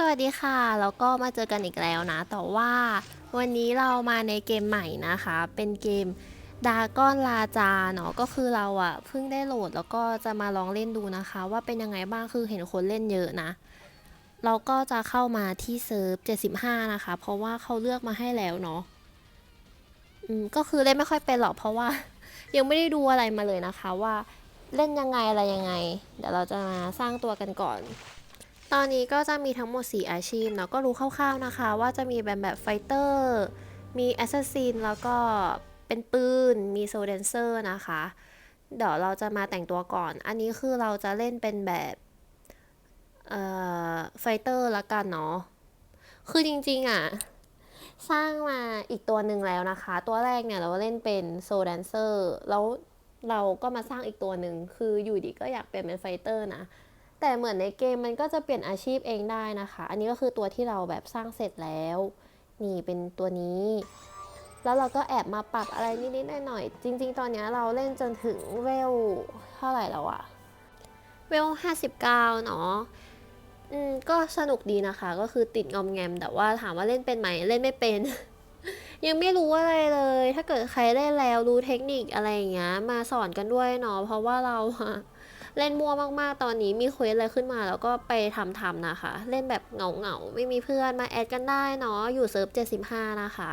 สวัสดีค่ะ แล้วก็มาเจอกันอีกแล้วนะ แต่ว่าวันนี้เรามาในเกมใหม่นะคะ เป็นเกมดาก้อนลาจาเนาะ ก็คือเราอะเพิ่งได้โหลดแล้วก็จะมาลองเล่นดูนะคะ ว่าเป็นยังไงบ้าง คือเห็นคนเล่นเยอะนะ เราก็จะเข้ามาที่เซิร์ฟ 75 นะคะ เพราะว่าเขาเลือกมาให้แล้วเนาะ อืม ก็คือเล่นไม่ค่อยเป็นหรอก เพราะว่า ยังไม่ได้ดูอะไรมาเลยนะคะว่าเล่นยังไงอะไรยังไง เดี๋ยวเราจะมาสร้างตัวกันก่อน ตอนนี้ก็จะมีทั้งหมด 4 อาชีพเนาะก็รู้คร่าวๆนะคะ ว่าจะมีแบบแบบไฟเตอร์ มีแอสซัสซินแล้วก็เป็นปืน มีโซเดนเซอร์นะคะ เดี๋ยวเราจะมาแต่งตัวก่อน อันนี้คือเราจะเล่นเป็นแบบเอ่อไฟเตอร์ละกันเนาะ คือจริงๆอะ สร้างมาอีกตัวหนึ่งแล้วนะคะ ตัวแรกเนี่ยเราเล่นเป็นโซแดนเซอร์แล้วเราก็มาสร้างอีกตัวหนึ่ง คืออยู่ดีก็อยากเปลี่ยนเป็นไฟเตอร์นะ แต่เหมือนในเกมมันก็จะเปลี่ยนอาชีพเองได้นะคะ อันนี้ก็คือตัวที่เราแบบสร้างเสร็จแล้ว นี่เป็นตัวนี้ แล้วเราก็แอบมาปรับอะไรนิดๆหน่อยๆจริง ๆ ตอนนี้เราเล่นจนถึงเวลเท่าไหร่แล้วอะเวล59 เนาะอืมก็สนุกดีนะคะ ก็คือติดงอมแงม แต่ว่าถามว่าเล่นเป็นไหมเล่นไม่เป็น ยังไม่รู้อะไรเลย ถ้าเกิดใครเล่นแล้วรู้เทคนิคอะไรอย่างเงี้ยมาสอนกันด้วยเนาะเพราะว่าเราอะ เล่นมั่วมากๆ ตอนนี้มีเควสอะไรขึ้นมา แล้วก็ไปทำทำๆนะคะ เล่นแบบเหงาๆ ไม่มีเพื่อนมาแอดกันได้เนาะ อยู่เซิร์ฟ 75 นะคะ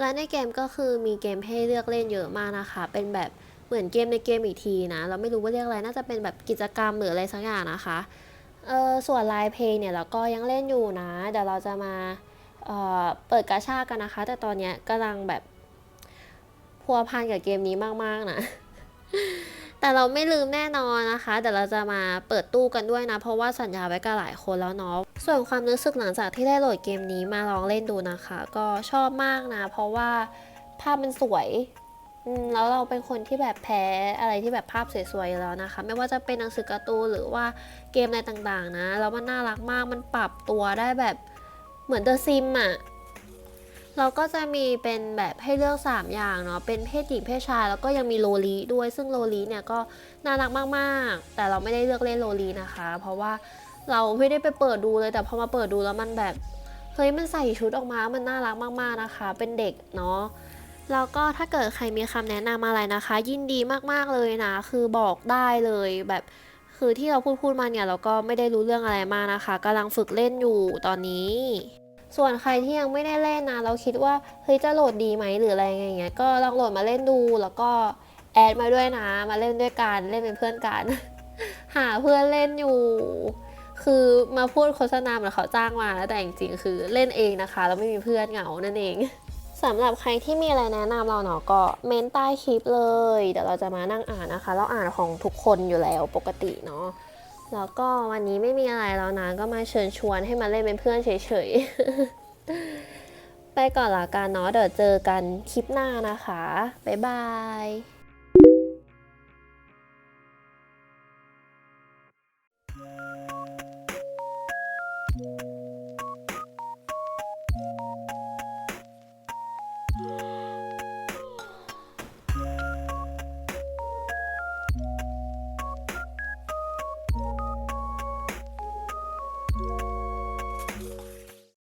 และในเกมก็คือมีเกมให้เลือกเล่นเยอะมากนะคะ เป็นแบบเหมือนเกมในเกมอีกทีนะ เราไม่รู้ว่าเรียกอะไร น่าจะเป็นแบบกิจกรรมหรืออะไรสักอย่างนะคะ เออส่วนไลน์เพย์เนี่ยเราก็ยังเล่นอยู่นะ เดี๋ยวเราจะมาเเปิดกาชากันนะคะ แต่ตอนนี้กำลังแบบพัวพันกับเกมนี้มากๆนะ แต่เราไม่ลืมแน่นอนนะคะเดี๋ยวเราจะมาเปิดตู้กันด้วยนะ เพราะว่าสัญญาไว้กับหลายคนแล้วเนาะ ส่วนความรู้สึกหลังจากที่ได้โหลดเกมนี้มาลองเล่นดูนะคะ ก็ชอบมากนะ เพราะว่าภาพมันสวยแล้วเราเป็นคนที่แบบแพ้อะไรที่แบบภาพสวยๆแล้วนะคะ ไม่ว่าจะเป็นหนังสือการ์ตูนหรือว่าเกมอะไรต่างๆนะ แล้วมันน่ารักมากมันปรับตัวได้แบบเหมือนเดอะซิมอะ เราก็จะมีเป็นแบบให้เลือก 3 อย่างเนาะ เป็นเพศหญิงเพศชาย แล้วก็ยังมีโลลีด้วย ซึ่งโลลีเนี่ยก็น่ารักมากๆ แต่เราไม่ได้เลือกเล่นโลลีนะคะ เพราะว่าเราไม่ได้ไปเปิดดูเลย แต่พอมาเปิดดูแล้วมันแบบ เฮ้ย มันใส่ชุดออกมา มันน่ารักมากๆนะคะ เป็นเด็กเนาะ แล้วก็ถ้าเกิดใครมีคำแนะนำอะไรนะคะ ยินดีมากๆเลยนะ คือบอกได้เลยแบบคือที่เราพูดพูดมาเนี่ยเราก็ไม่ได้รู้เรื่องอะไรมากนะคะกำลังฝึกเล่นอยู่ตอนนี้ ส่วนใครที่ยังไม่ได้เล่นนะ เราคิดว่าเฮ้ยจะโหลดดีไหมหรืออะไรอย่างเงี้ย ก็ลองโหลดมาเล่นดู แล้วก็แอดมาด้วยนะ มาเล่นด้วยกัน เล่นเป็นเพื่อนกัน หาเพื่อนเล่นอยู่ คือมาพูดโฆษณาเหมือนเขาจ้างมาแล้วแต่จริงๆ คือเล่นเองนะคะ แล้วไม่มีเพื่อนเหงา นั่นเองสำหรับใครที่มีอะไรแนะนำเราเนาะก็เมนใต้คลิปเลย เดี๋ยวเราจะมานั่งอ่านนะคะ เราอ่านของทุกคนอยู่แล้วปกติเนาะ แล้วก็วันนี้ไม่มีอะไรแล้วนะ ก็มาเชิญชวนให้มาเล่นเป็นเพื่อนเฉยๆ ไปก่อนละกันเนาะเดี๋ยวเจอกันคลิปหน้านะคะ บ๊ายบาย